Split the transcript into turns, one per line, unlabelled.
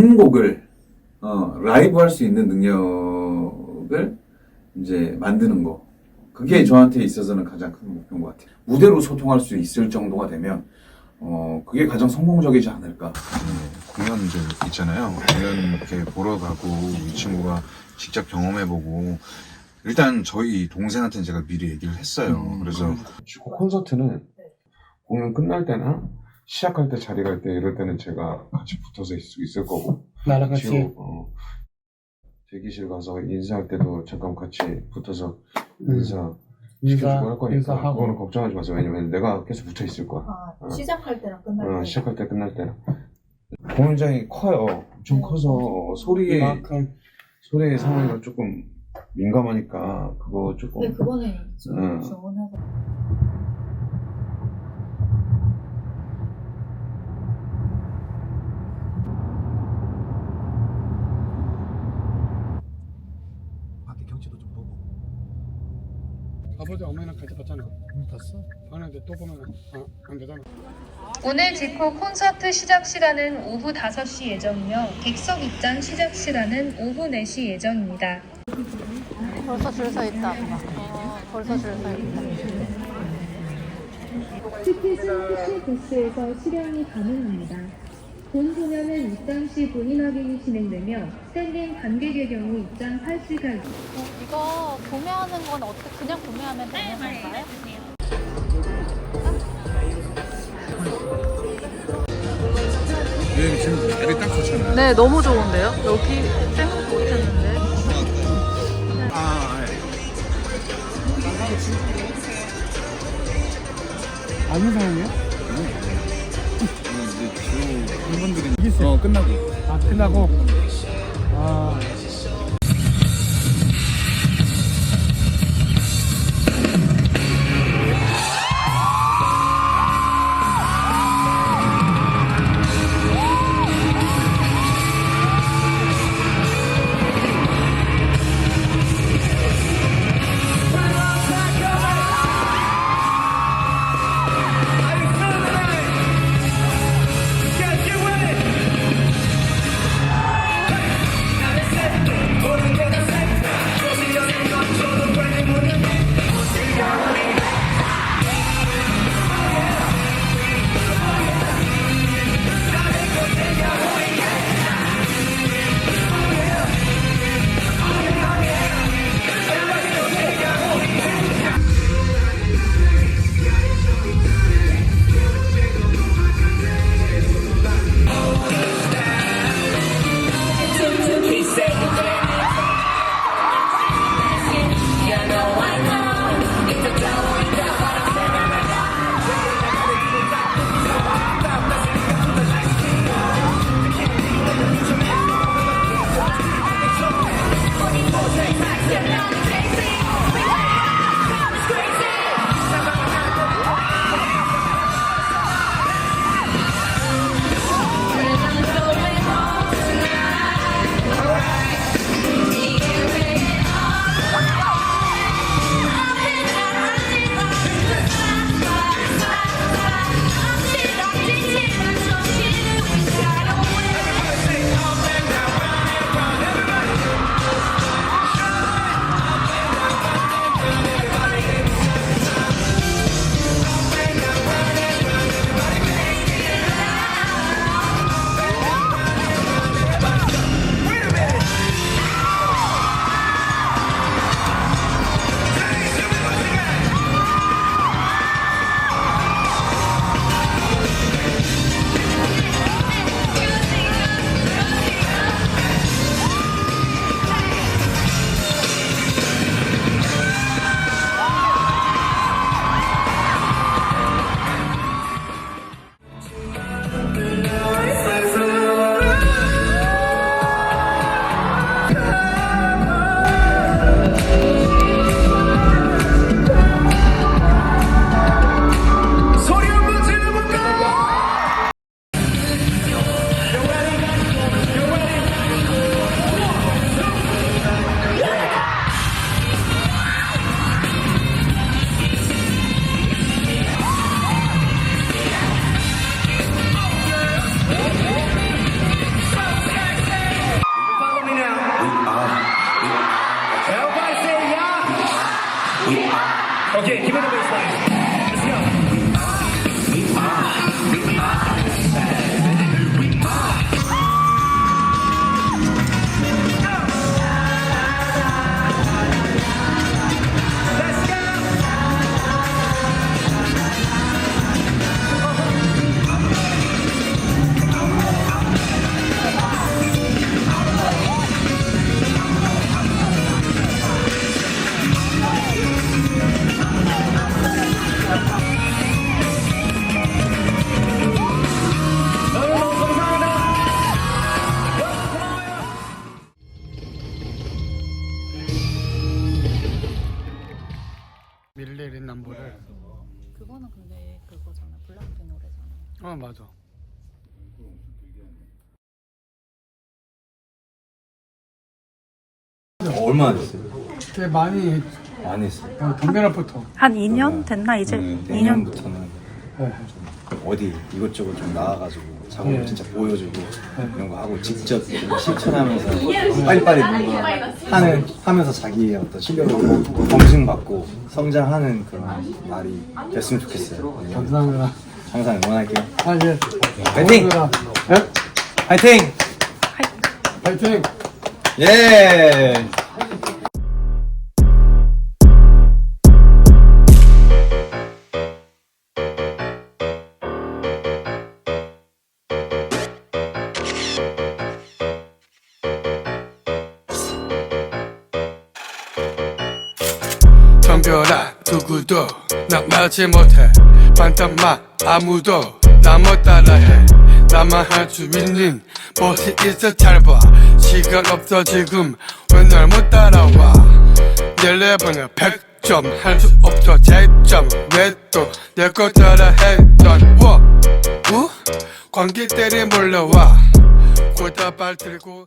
단곡을 어, 라이브 할 수 있는 능력을 이제 만드는 거. 그게 저한테 있어서는 가장 큰 목표인 것 같아요. 무대로 소통할 수 있을 정도가 되면 어, 그게 가장 성공적이지 않을까.
공연들 있잖아요. 공연 이렇게 보러 가고 이 친구가 직접 경험해보고 일단 저희 동생한테는 제가 미리 얘기를 했어요. 그래서
주고 콘서트는 공연 끝날 때나 시작할 때 자리 갈 때 이럴 때는 제가 같이 붙어서 있을 수 있을 거고
나랑 같이
지금 어, 대기실 가서 인사할 때도 잠깐 같이 붙어서
음.
인사
인사
시켜주고 할 거니까
인사하고
그거는 걱정하지 마세요. 왜냐면 내가 계속 붙어 있을 거야.
아,
어.
시작할 때랑 끝날 때.
어, 시작할 때 끝날 때나 공연장이 커요. 엄청 커서 소리에
이만큼
소리의 상황이 조금 민감하니까 그거 조금
네, 그거는 좀
음.
주문해서.
밖에 경치도 좀 보고.
아버지 어머니랑 같이 봤잖아 응 봤어 봤는데 또 보면 아, 안 되잖아
오늘 지코 콘서트 시작 시간은 오후 5시 예정이며 객석 입장 시작 시간은 오후 4시 예정입니다.
벌써 줄 서 있다. 어, 벌써 줄 서 있다.
티켓은 티켓 부스에서 수령이 가능합니다. 본 공연은 입장 시 본인 확인이 진행되며 스탠딩 관객의 경우 입장 팔찌가 있
어, 이거 구매하는 건 어떻게 그냥 구매하면 되는 건가요?
여기 지금 자리 딱 좋잖아요.
네, 너무 좋은데요? 여기 생각 못했는데.
아,
아는 사람이야?
이 제주 팬분들이 어 끝나고.
아 끝나고? 아 밀레린 남보를
그거는 근데 그거잖아. 블락비 노래잖아.
어 맞아
얼마나 됐어요?
꽤 많이
많이 했어요.
어, 동메라부터
한 2년 됐나 이제?
네,
2년.
내년부터는
네.
어디 이것저것 좀 나와가지고 작업을
네.
진짜 보여주고 이런 거 하고 직접 실천하면서 빨리빨리 뭔가 하는 하면서 자기의 어떤 실력을 검증받고 성장하는 그런 날이 됐으면 좋겠어요.
감사합니다
항상 응원할게요. 파이팅!
고맙습니다. 예?
파이팅!
파이팅!
예!
덤벼라 누구도 나 말지 못해. 반탄마 아무도 나못 따라해. 나만 할 수 있는 멋이 있어 잘봐. 시간 없어 지금 왜 날 못 따라와? 내 레벨은 100점 할 수 없어 재점. 왜 또 내 거 따라 했던 워? 우? 관객들이 몰려와. 고다발 들고